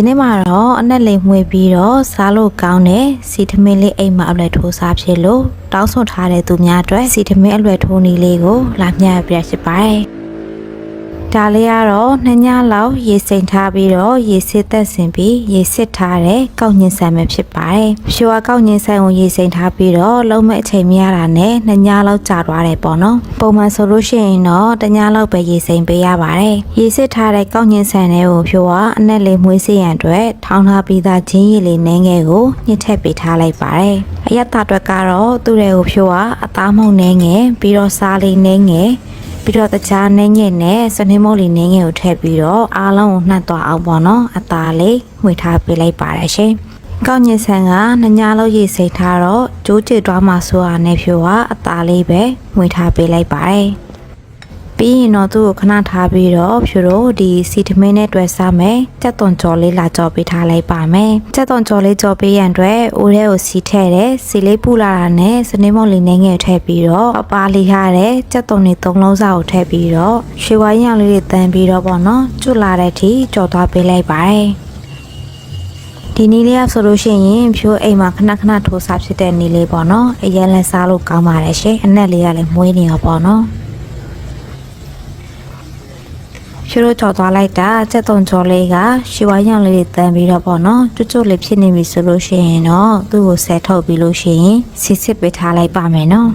ဒီနေ့မှာတော့အနက်လေးမှွေပြီးတော့စားလို့ကောင်းတဲ့စီထမင်းလေးအိမ်မှာအလွယ်ထိုးစားဖြစ်လို့တောင်းဆိုထားတဲ့သူများအတွက်စီထမင်းအလွယ်ထိုးနည်းလေးကိုလာမျှပြရရှိပါတယ် ဒါလေးကတော့နှစ်ညလောက်ရေစိမ်ထားပြီးတော့ရေစစ်သက်ဆင်ပြီးရေစစ်ထားတဲ့ကောက်ညင်ဆန်ပဲဖြစ်ပါတယ်။ဖြိုကကောက်ညင်ဆန်ကိုရေစိမ်ထားပြီးတော့လုံးမဲ့အချိန်မရတာနဲ့နှစ်ညလောက်ကြာသွားတယ်ပေါ့နော်။ပုံမှန်ဆိုလို့ရှိရင်တော့တစ်ညလောက်ပဲရေစိမ်ပေးရပါတယ်။ရေစစ်ထားတဲ့ကောက်ညင်ဆန်တွေကိုဖြိုကအနက်လေးမွေးစေရန်အတွက်ထောင်းထားပြီးသားဂျင်းရည်လေးနှင်းငယ်ကိုညှစ်ထည့်ပေးထားလိုက်ပါတယ်။အရက်သားအတွက်ကတော့သူ့တွေကိုဖြိုကအသားမုံနှင်းငယ်ပြီးတော့စားလေးနှင်းငယ် ပြီးတော့တခြားနှင်းငယ်နဲ့စနေမိုးလေးနှင်းငယ်ကိုထည့်ပြီးတော့အားလုံးကိုနှက်သွားအောင်ပေါ့နော်အသားလေးမှွေထားပေးလိုက်ပါတယ်ရှင်ကောက်ညင်ဆန်ကနှစ်ညလုံးရေစိတ်ထားတော့ကျိုးကျစ်သွားမှဆိုရနဲ့ဖြိုကအသားလေးပဲမှွေထားပေးလိုက်ပါတယ် ပြီးရင်တော့သူ့ကိုခဏထားပြီးတော့ဖြူတို့ဒီစီထမင်းနဲ့တွေ့စားမယ်ကြက်သွန်ကြော်လေးလာကြော်ပေးထားလိုက်ပါမယ်ကြက်သွန်ကြော်လေးကြော်ပေးရန်အတွက်အိုးထဲကိုစီထည့်တယ်စီလေးပူလာတာနဲ့စနေမုံလေးနဲ့ငယ်ထည့်ပြီးတော့အပါလေးထားတဲ့ကြက်သွန်လေးသုံးလုံးစာကိုထည့်ပြီးတော့ရွှေဝိုင်းရောင်လေးတွေတန်းပြီးတော့ပေါ့နော်ကျွတ်လာတဲ့အထိကြော်သွားပေးလိုက်ပါတယ်ဒီနီးလေးကဆိုလို့ရှိရင်ဖြိုးအိမ်မှာခဏခဏထိုးစားဖြစ်တဲ့နီးလေးပေါ့နော်အရင်လဲစားလို့ကောင်းပါတယ်ရှင်အနက်လေးကလည်းမွေးနေရောပေါ့နော် ဖြိုးတို့ကြော်သွားလိုက်တာစက်တုံကြော်လေးကရှီဝိုင်းရောင်လေးတွေတန်းပြီးတော့ပေါ့နော်ကျွတ်ကျွတ်လေးဖြစ်နေပြီဆိုလို့ရှိရင်တော့သူ့ကိုဆဲထုတ်ပြီးလို့ရှိရင်စစ်စစ်ပေးထားလိုက်ပါမယ်နော်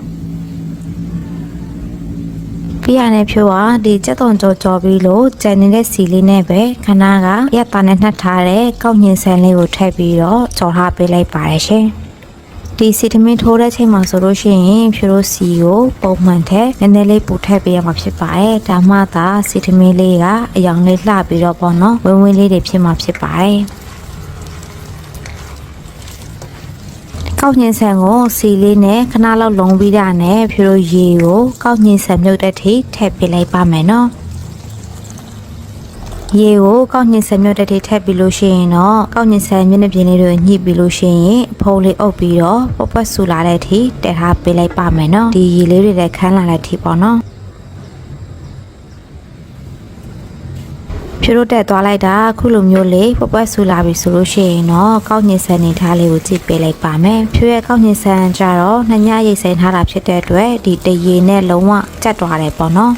ပြရတဲ့ဖြိုးကဒီကြက်သွန်ကြော်ကြော်ပြီးလို့ကြံနေတဲ့စီလေးနဲ့ပဲခဏကရက်သားနဲ့နှက်ထားတဲ့ကောက်ညင်ဆန်လေးကိုထည့်ပြီးတော့ကြော်ထားပေးလိုက်ပါတယ်ရှင် ဒီစီတမင်ထိုးတဲ့ချိန်မှာဆိုလို့ရှိရင်ဖြိုးတို့စီကိုပုံမှန်ထက်နည်းနည်းလေးပူထည့်ပေးရမှာဖြစ်ပါတယ်ဒါမှသာစီတမင်လေးကအယောင်လေးလှပြီးတော့ပေါ့နော်ဝင်းဝင်းလေးတွေဖြစ်မှာဖြစ်ပါတယ်ကောက်ညင်ဆန်ကိုစီလေးနဲ့ခဏလောက်လုံးပြီးတာနဲ့ဖြိုးတို့ရေကိုကောက်ညင်ဆန်မြုပ်တဲ့ထိထည့်ပေးလိုက်ပါမယ်နော် ရေကိုကောက်ညင်ဆန်မြုပ်တဲ့ထိထည့်ပြီးလို့ရှိရင်တော့ကောက်ညင်ဆန်မျက်နှာပြင်လေးတွေညှိပြီးလို့ရှိရင်အဖုံးလေးအုပ်ပြီးတော့ပွက်ပွက်ဆူလာတဲ့အထိတည်ထားပေးလိုက်ပါမယ်နော်ဒီရေလေးတွေလည်းခန်းလာတဲ့အထိပေါ့နော်ဖြိုးတို့တက်သွားလိုက်တာအခုလိုမျိုးလေးပွက်ပွက်ဆူလာပြီဆိုလို့ရှိရင်တော့ကောက်ညင်ဆန်နေထားလေးကိုကြည့်ပေးလိုက်ပါမယ်ဖြိုးရဲ့ကောက်ညင်ဆန်ကြတော့နှစ်ညရိတ်စိန်ထားတာဖြစ်တဲ့အတွက်ဒီတရေနဲ့လုံးဝကြက်သွားတယ်ပေါ့နော်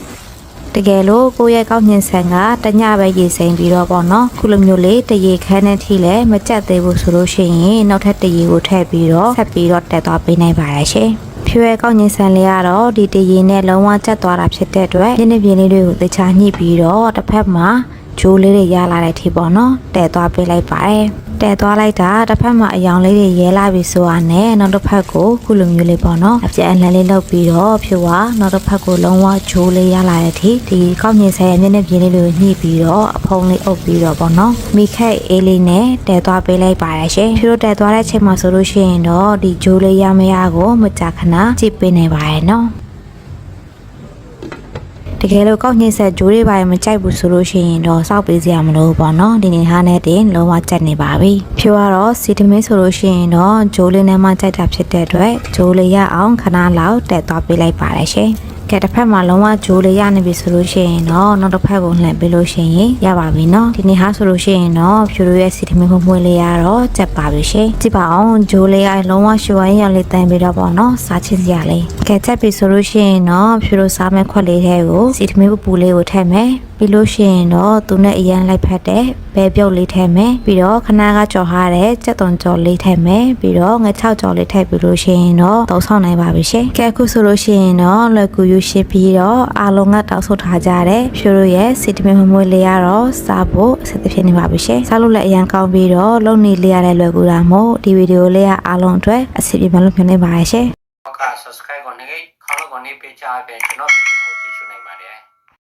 တကယ်လို့ကိုယ့်ရဲ့ကောက်ညင်ဆန်ကတညပဲရေစိမ်ပြီးတော့ပေါ့နော်ခုလိုမျိုးလေးတရေခန်းတဲ့ထိလည်းမကြက်သေးဘူးဆိုလို့ရှိရင်နောက်ထပ်တရေကိုထည့်ပြီးတော့ဆက်ပြီးတော့တက်သွားပေးနိုင်ပါတယ်ရှင်ဖြိုးရဲ့ကောက်ညင်ဆန်လေးကတော့ဒီတရေနဲ့လုံးဝကြက်သွားတာဖြစ်တဲ့အတွက်ညနေပြင်းလေးတွေကိုတခြားညှိပြီးတော့တစ်ဖက်မှာဂျိုးလေးတွေရလာတဲ့အထိပေါ့နော်တဲသွားပေးလိုက်ပါတယ် တဲသွားလိုက်တာတစ်ဖက်မှာအယောင်လေးတွေရဲလာပြီဆိုတာနဲ့နောက်တစ်ဖက်ကိုခုလိုမျိုးလေးပေါ့နော်အပြက်အလှန်လေးလုပ်ပြီးတော့ဖြိုကနောက်တစ်ဖက်ကိုလုံးဝဂျိုးလေးရလာတဲ့အထိဒီကောက်ညင်ဆဲရဲ့မျက်နှာပြင်လေးတွေကိုညှိပြီးတော့အဖုံးလေးအုပ်ပြီးတော့ပေါ့နော်မိခက်အေးလေးနဲ့တဲသွားပေးလိုက်ပါတယ်ရှင်ဖြိုတဲသွားတဲ့အချိန်မှာဆိုလို့ရှိရင်တော့ဒီဂျိုးလေးရမရကိုမကြာခဏကြည့်ပေးနေပါရဲ့နော် တကယ်လို့ကောက်ညှိဆက်ဂျိုးတွေပါရင်မကြိုက်ဘူးဆိုလို့ရှိရင်တော့စောက်ပေးစရာမလိုဘူးပေါ့နော်ဒီနေ့ဟာနဲ့တင်လုံးဝကြက်နေပါပြီဖြိုကတော့စီတမင်းဆိုလို့ရှိရင်တော့ဂျိုးလေးနဲ့မှကြိုက်တာဖြစ်တဲ့အတွက်ဂျိုးလေးရအောင်ခဏလောက်တက်သွားပေးလိုက်ပါတယ်ရှင် ကဲတစ်ဖက်မှာလုံးဝဂျိုးလေးရနေပြီဆိုလို့ရှိရင်တော့နောက်တစ်ဖက်ကိုလှန်ပေးလို့ရှိရင်ရပါပြီเนาะဒီနေ့ဟာဆိုလို့ရှိရင်တော့ဖြိုတို့ရဲ့စီတမင်းမှုမွေးလေးရတော့ကြက်ပါပြီရှင်ကြည့်ပါအောင်ဂျိုးလေးရလုံးဝရှူဝိုင်းရောင်လေးတန်ပြီးတော့ပေါ့เนาะစားချင်စရာလေးကဲကြက်ပြီဆိုလို့ရှိရင်တော့ဖြိုတို့စားမဲ့ခွက်လေးထဲကိုစီတမင်းပူပူလေးကိုထည့်မယ်ပြီးလို့ရှိရင်တော့သူနဲ့အရန်လိုက်ဖက်တဲ့ဘဲပြုတ်လေးထည့်မယ်ပြီးတော့ခနာကကြော်ထားတဲ့ကြက်သွန်ကြော်လေးထည့်မယ်ပြီးတော့ငါ6ကြော်လေးထည့်ပြီးလို့ရှိရင်တော့သုံးဆောင်နိုင်ပါပြီရှင်ကဲအခုဆိုလို့ရှိရင်တော့လွယ်ကူ ယူရှိပြီးတော့အားလုံးကတောက်ဆုတ်ထားကြတဲ့ဖြိုတို့ရဲ့စီတမင်မမွေးလေးရတော့စားဖို့အဆက်ဖြစ်နေပါပြီရှင်စားလို့လည်းအရန်ကောင်းပြီးတော့လုံနေလေးရတဲ့လွယ်ကူတာမို့ဒီဗီဒီယိုလေးကအားလုံးအတွက်အဆင်ပြေမှလို့မျှော်လင့်ပါတယ်ရှင်ဟုတ်က subscribe ကိုနေခေါင်းလုံးကိုနေပေးချပေးကျွန်တော်ဗီဒီယို